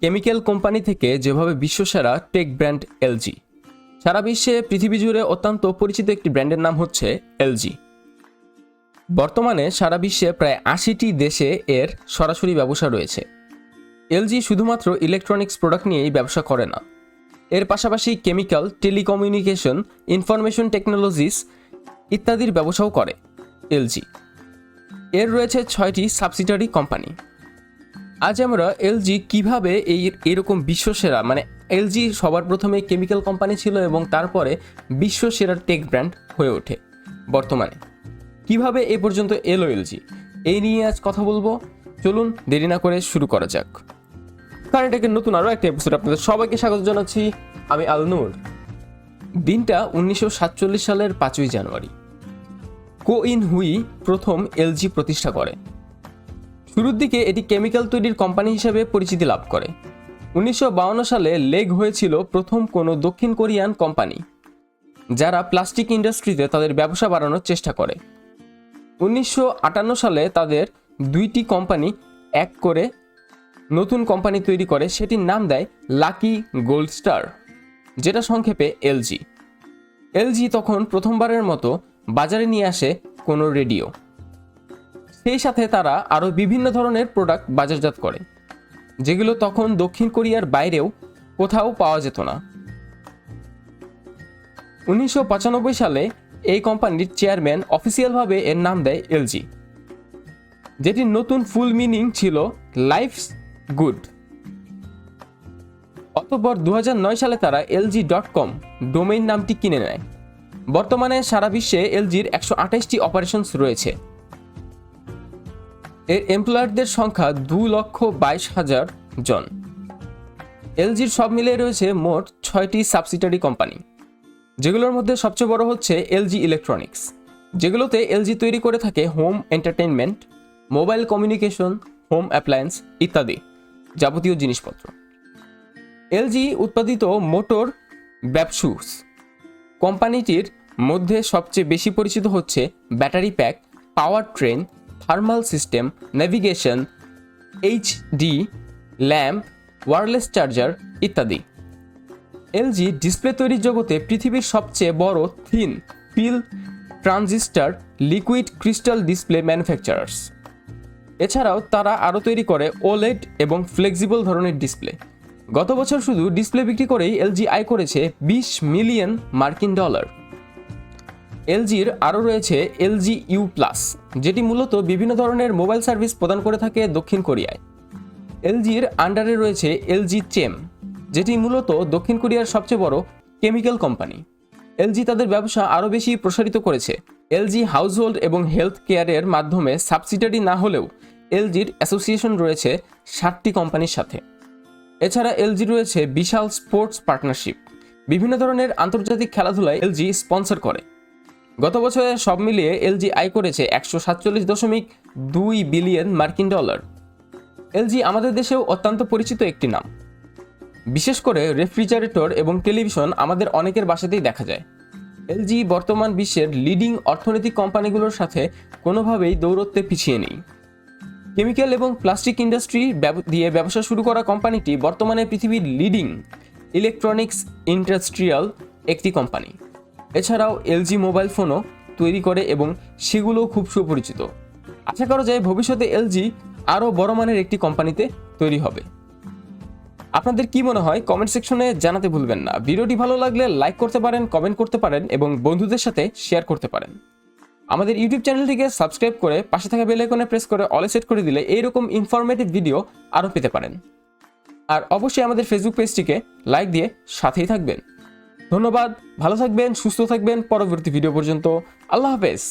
Chemical company থেকে যেভাবে বিশ্বসেরা টেক ব্র্যান্ড এলজি। সারা বিশ্বে পৃথিবী জুড়ে অত্যন্ত পরিচিত একটি ব্র্যান্ডের নাম হচ্ছে এলজি। বর্তমানে সারা বিশ্বে প্রায় আশিটি দেশে এর সরাসরি ব্যবসা রয়েছে। এলজি শুধুমাত্র ইলেকট্রনিক্স প্রোডাক্ট নিয়েই ব্যবসা করে না। এর পাশাপাশি কেমিক্যাল টেলিকমিউনিকেশন ইনফরমেশন টেকনোলজিস ইত্যাদির ব্যবসাও করে এলজি। এর রয়েছে ছয়টি সাবসিডারি কোম্পানি আজ আমরা এলজি কীভাবে এই এরকম বিশ্বসেরা মানে এলজি সবার প্রথমে কেমিক্যাল কোম্পানি ছিল এবং তারপরে বিশ্বসেরা টেক ব্র্যান্ড হয়ে ওঠে বর্তমানে। কীভাবে এ পর্যন্ত এলো এলজি এই নিয়ে আজ কথা বলব। চলুন দেরি না করে শুরু করা যাক। কারণ এটাকে নতুন আরও একটা এপিসোড আপনাদের সবাইকে স্বাগত জানাচ্ছি। আমি আল নূর। দিনটা উনিশশো সাতচল্লিশ সালের পাঁচই জানুয়ারি। কো ইন হুই প্রথম এলজি প্রতিষ্ঠা করে। শুরুর দিকে এটি কেমিক্যাল তৈরির কোম্পানি হিসেবে পরিচিতি লাভ করে। উনিশশো সালে লেগ হয়েছিল প্রথম কোনো দক্ষিণ কোরিয়ান কোম্পানি, যারা প্লাস্টিক ইন্ডাস্ট্রিতে তাদের ব্যবসা বাড়ানোর চেষ্টা করে। উনিশশো আটান্ন সালে তাদের দুইটি কোম্পানি এক করে নতুন কোম্পানি তৈরি করে, সেটির নাম দেয় লাকি গোল্ড স্টার, যেটা সংক্ষেপে এলজি। এলজি তখন প্রথমবারের মতো বাজারে নিয়ে আসে কোনো রেডিও। সেই সাথে তারা আরও বিভিন্ন ধরনের প্রোডাক্ট বাজারজাত করে, যেগুলো তখন দক্ষিণ কোরিয়ার বাইরেও কোথাও পাওয়া যেত না। উনিশশো পঁচানব্বই সালে এই কোম্পানির চেয়ারম্যান অফিসিয়ালভাবে এর নাম দেয় এলজি, যেটির নতুন ফুল মিনিং ছিল লাইফ গুড অতঃপর দু সালে তারা এলজি ডট কম ডোমেইন নামটি কিনে নেয়। বর্তমানে সারা বিশ্বে এলজির একশো আঠাশটি অপারেশনস রয়েছে। এর এমপ্লয়ারদের সংখ্যা দু লক্ষ বাইশ হাজার জন। এলজির সব মিলিয়ে রয়েছে মোট ছয়টি সাবসিডারি কোম্পানি যেগুলোর মধ্যে সবচেয়ে বড় হচ্ছে এলজি ইলেকট্রনিক্স যেগুলোতে এলজি তৈরি করে থাকে home entertainment mobile communication home appliance ইত্যাদি যাবতীয় জিনিসপত্র। এলজি উৎপাদিত মোটর ব্যবসুস কোম্পানিটির মধ্যে সবচেয়ে বেশি পরিচিত হচ্ছে battery pack power train thermal system navigation HD lamp wireless charger ইত্যাদি। এলজি ডিসপ্লে তৈরির জগতে পৃথিবীর সবচেয়ে বড় thin film transistor liquid crystal display manufacturers এছাড়াও তারা আরও তৈরি করে ওলেড এবং ফ্লেক্সিবল ধরনের ডিসপ্লে গত বছর শুধু ডিসপ্লে বিক্রি করেই এলজি আয় করেছে বিশ মিলিয়ন মার্কিন ডলার। এলজির আরও রয়েছে এলজি ইউ প্লাস, যেটি মূলত বিভিন্ন ধরনের মোবাইল সার্ভিস প্রদান করে থাকে দক্ষিণ কোরিয়ায়। এলজির আন্ডারে রয়েছে এলজি চেম, যেটি মূলত দক্ষিণ কোরিয়ার সবচেয়ে বড় কেমিক্যাল কোম্পানি। এলজি তাদের ব্যবসা আরও বেশি প্রসারিত করেছে। এলজি হাউসহোল্ড এবং হেলথ কেয়ারের মাধ্যমে সাবসিডারি না হলেও এলজির অ্যাসোসিয়েশন রয়েছে ষাটটি কোম্পানির সাথে। এছাড়া এলজি রয়েছে বিশাল স্পোর্টস পার্টনারশিপ। বিভিন্ন ধরনের আন্তর্জাতিক খেলাধুলায় এলজি স্পন্সর করে। গত বছরে সব মিলিয়ে এলজি আয় করেছে একশো সাতচল্লিশ দশমিক দুই বিলিয়ন মার্কিন ডলার। এলজি আমাদের দেশেও অত্যন্ত পরিচিত একটি নাম। বিশেষ করে রেফ্রিজারেটর এবং টেলিভিশন আমাদের অনেকের বাসাতেই দেখা যায়। এলজি বর্তমান বিশ্বের লিডিং অর্থনৈতিক কোম্পানিগুলোর সাথে কোনোভাবেই দৌরত্বে পিছিয়ে নেই। কেমিক্যাল এবং প্লাস্টিক ইন্ডাস্ট্রি দিয়ে ব্যবসা শুরু করা কোম্পানিটি বর্তমানে পৃথিবীর লিডিং ইলেকট্রনিক্স ইন্ডাস্ট্রিয়াল একটি কোম্পানি। এছাড়াও এলজি মোবাইল ফোনও তৈরি করে এবং সেগুলোও খুব সুপরিচিত। আশা করা যায় ভবিষ্যতে এলজি আরও বড় মানের একটি কোম্পানিতে তৈরি হবে। আপনাদের কি মনে হয় কমেন্ট সেকশনে জানাতে ভুলবেন না। ভিডিওটি ভালো লাগলে লাইক করতে পারেন, কমেন্ট করতে পারেন এবং বন্ধুদের সাথে শেয়ার করতে পারেন। আমাদের ইউটিউব চ্যানেলটিকে সাবস্ক্রাইব করে পাশে থাকা বেল আইকনে প্রেস করে অলে সেট করে দিলে এইরকম ইনফরমেটিভ ভিডিও আরও পেতে পারেন। আর অবশ্যই আমাদের ফেসবুক পেজটিকে লাইক দিয়ে সাথেই থাকবেন। ধন্যবাদ ভালো থাকবেন সুস্থ থাকবেন পরবর্তী ভিডিও পর্যন্ত। আল্লাহ হাফেজ।